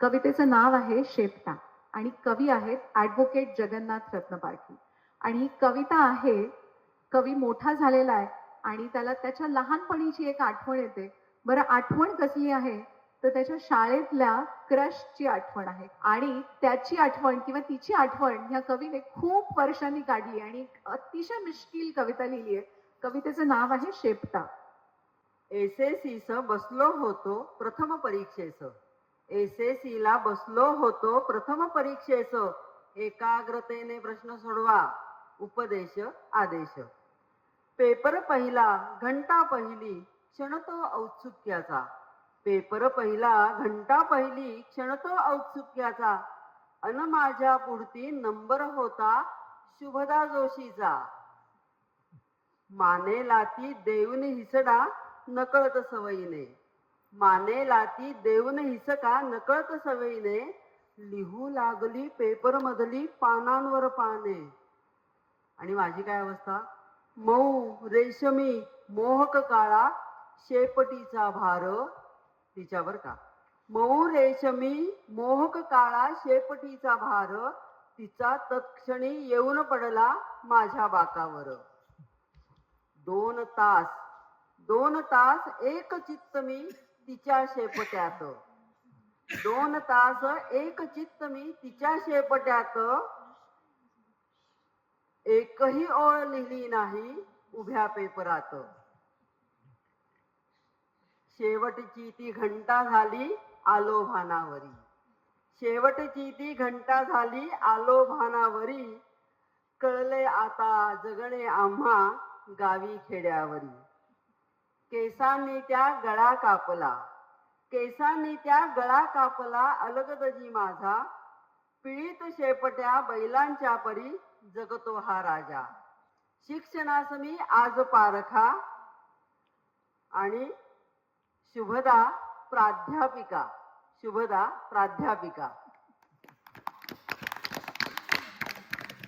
कवितेचं नाव आहे शेपटा आणि कवी आहेत ॲडव्होकेट जगन्नाथ रत्नपारखी आणि ही कविता आहे कवी मोठा झालेला आहे आणि त्याला त्याच्या लहानपणीची एक आठवण येते. बरं आठवण कसली आहे? तर त्याच्या शाळेतल्या क्रशची आठवण आहे. आणि त्याची आठवण किंवा तिची आठवण ह्या कवीने खूप वर्षांनी काढली आणि अतिशय मिश्किल कविता लिहिली आहे. कवितेचं नाव आहे शेपटा. एस एस बसलो होतो प्रथम परीक्षेचं. एस एस ला बसलो होतो प्रथम परीक्षेच. एकाग्रतेने प्रश्न सोडवा. उपदेश आदेश. पेपर पहिला घंटा पहिली क्षण तो औत्सुक्याचा. पेपर पहिला घंटा पहिली क्षण तो औत्सुक्याचा. अन माझ्या पुढती नंबर होता शुभदा जोशीचा. माने लाती देऊन हिसडा नकळत सवयीने. माने लाती देऊन हिसका नकळत सवयीने लिहू लागली पेपर मधली पानांवर पाने. आणि माझी काय अवस्था? मऊ रेशमी मोहक काळा शेपटीचा भार. तिच्यावर का? मऊ रेशमी मोहक काळा शेपटीचा भार. तिचा तत्क्षणी येऊन पडला माझ्या बाकावर. दोन तास दोन तास एक चित्त मी तिच्या शेपट्यात. दोन तास एक चित्त मी तिच्या शेपट्यात. एकही ओळ लिहिली नाही उभ्या पेपरात. शेवटची ती घंटा झाली आलो भानावरी शेवटची ती घंटा झाली आलो भानावरी कळले आता जगणे आम्हा गावी खेड्यावरी. केसांनी त्या गळा कापला. केसांनी त्या गळा कापला अलगदजी माझा. पिळीत शेपट्या बैलांच्या परी जगतो हा राजा. शिक्षणास मी आज पारखा आणि शुभदा प्राध्यापिका. शुभदा प्राध्यापिका.